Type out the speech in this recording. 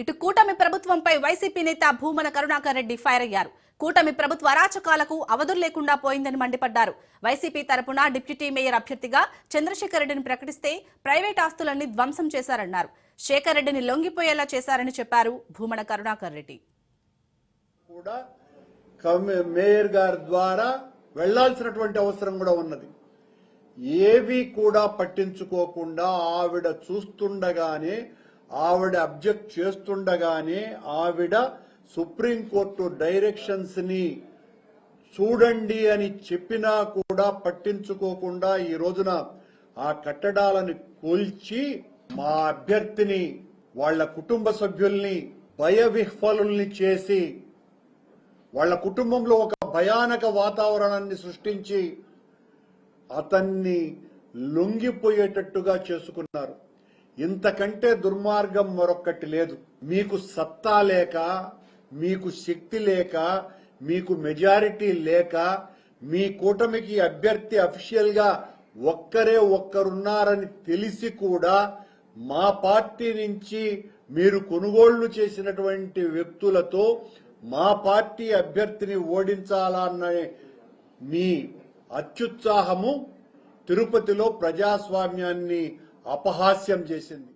ఇటు కూటమి ప్రభుత్వంపై వైసీపీ నేత భూమన కరుణాకర్ రెడ్డి ఫైర్ అయ్యారు. కూటమి ప్రభుత్వ అరాచకాలకు అవధులు లేకుండా పోయిందని మండిపడ్డారు. వైసీపీ తరపున డిప్యూటీ మేయర్ అభ్యర్థిగా చంద్రశేఖర్ రెడ్డిని ప్రకటిస్తే ప్రైవేట్ ఆస్తులన్నీ ధ్వంసం చేశారన్నారు. శేఖర్ రెడ్డిని లొంగిపోయేలా చేశారని చెప్పారు భూమన కరుణాకర్ రెడ్డి. కూడా మేయర్ గారి ద్వారా వెళ్ళాల్సినటువంటి అవసరం కూడా ఉన్నది. ఏవి కూడా పట్టించుకోకుండా ఆవిడ చూస్తుండగానే ఆవిడ అబ్జెక్ట్ చేస్తుండగానే ఆవిడ సుప్రీంకోర్టు డైరెక్షన్స్ని చూడండి అని చెప్పినా కూడా పట్టించుకోకుండా ఈ రోజున ఆ కట్టడాలను కూల్చి మా అభ్యర్థిని వాళ్ళ కుటుంబ సభ్యుల్ని భయ విహ్వలుల్ని చేసి వాళ్ళ కుటుంబంలో ఒక భయానక వాతావరణాన్ని సృష్టించి అతన్ని లొంగిపోయేటట్టుగా చేసుకున్నారు. ఇంతకంటే దుర్మార్గం మరొక్కటి లేదు. మీకు సత్తా లేక మీకు శక్తి లేక మీకు మెజారిటీ లేక మీ కూటమికి అభ్యర్థి అఫీషియల్గా ఒక్కరే ఒక్కరున్నారని తెలిసి కూడా మా పార్టీ నుంచి మీరు కొనుగోళ్ళు చేసినటువంటి వ్యక్తులతో మా పార్టీ అభ్యర్థిని ఓడించాలన్న మీ అత్యుత్సాహము తిరుపతిలో ప్రజాస్వామ్యాన్ని అపహాస్యం చేసింది.